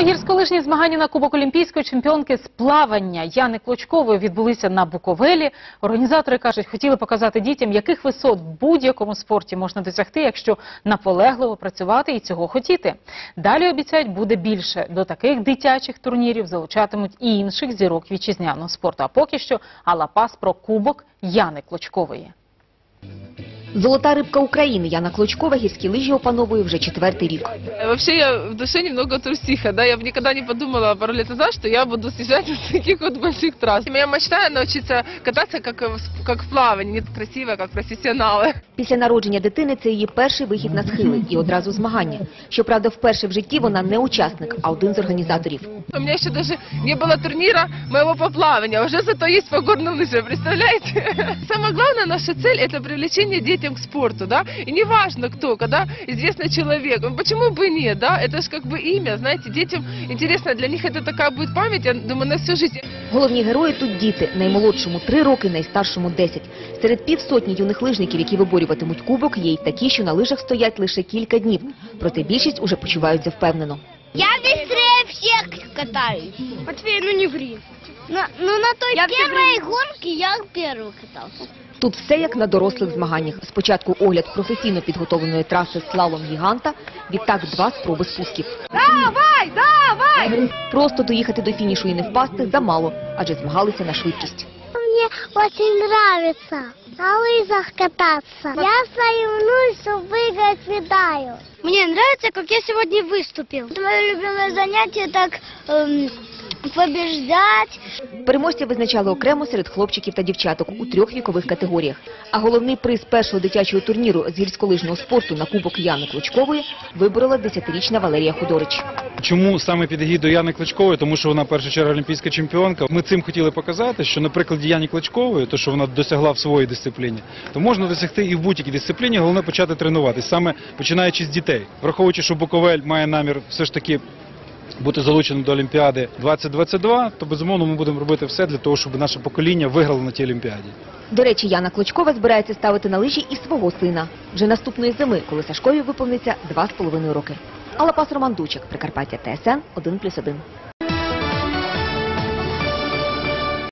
гірськолижні змагання на Кубок Олімпійської чемпіонки з плавання Яни Клочкової відбулися на Буковелі. Організатори кажуть, хотіли показати дітям, яких висот в будь-якому спорті можна досягти, якщо наполегливо працювати і цього хотіти. Далі обіцяють буде більше. До таких дитячих турнірів залучатимуть і інших зірок вітчизняного спорту. А поки що Алапас про Кубок Яни Клочкової. Золота рибка України Яна Клочкова гірські лижі опановує вже четвертий рік. Вообще я в душе немного трусиха, да, я бы никогда не подумала пару лет назад, что я буду съезжать с таких вот больших трасс. Моя мечта научиться кататься как, в- как в плавании, не красиво, как профессионалы. Після народження дитини це її перший вихід на схили і одразу змагання. Щоправда, вперше в житті вона не учасник, а один з організаторів. У меня еще даже не было турнира моего по плаванию, а уже зато есть по горным лыжам, представляете? Самая главная наша цель – это привлечение детям к спорту, да, и не важно кто, когда известный человек, ну, почему бы и нет, да, это же как бы имя, знаете, детям интересно, для них это такая будет память, я думаю, на всю жизнь. Головні герої тут діти, наймолодшому 3 роки, найстаршому 10. Серед півсотні юних лижників, які виборюватимуть кубок, є й такі, що на лижах стоять лише кілька днів. Проте більшість уже почуваються впевнено. Я быстрее всех катаюсь. Матвей, ну не ври. На, ну на той первой гонке я первый катался. Тут все як на дорослих змаганнях. Спочатку огляд професійно підготовленої траси слалом гіганта, відтак два спроби спусків. Давай, давай! Просто доїхати до фінішу і не впасти замало, адже змагалися на швидкість. Мне очень нравится на лыжах кататься. Я соревнуюсь, чтобы выиграть медаль. Мне нравится, как я сегодня выступил. Мое любимое занятие так эм, побеждать. Переможця визначали окремо серед хлопчиків та дівчаток у трьох вікових категоріях. А головний приз першого дитячого турніру з гірськолижного спорту на Кубок Яни Клочкової виборола 10-річна Валерія Худорич. Чому саме під егідою Яни Кличкової? Тому що вона в першу чергу олімпійська чемпіонка. Ми цим хотіли показати, що на прикладі Яні Кличкової, то що вона досягла в своїй дисципліні, то можна досягти і в будь-якій дисципліні. Головне почати тренуватися, саме починаючи з дітей, враховуючи, що Буковель має намір все ж таки. Бути залученим до Олімпіади 2022, то безумовно ми будемо робити все для того, щоб наше покоління виграло на тій Олімпіаді. До речі, Яна Клочкова збирається ставити на лижі і свого сина. Вже наступної зими, коли Сашкові виповниться два з половиною роки. Алапас Роман Дучик, Прикарпаття ТСН 1+,1.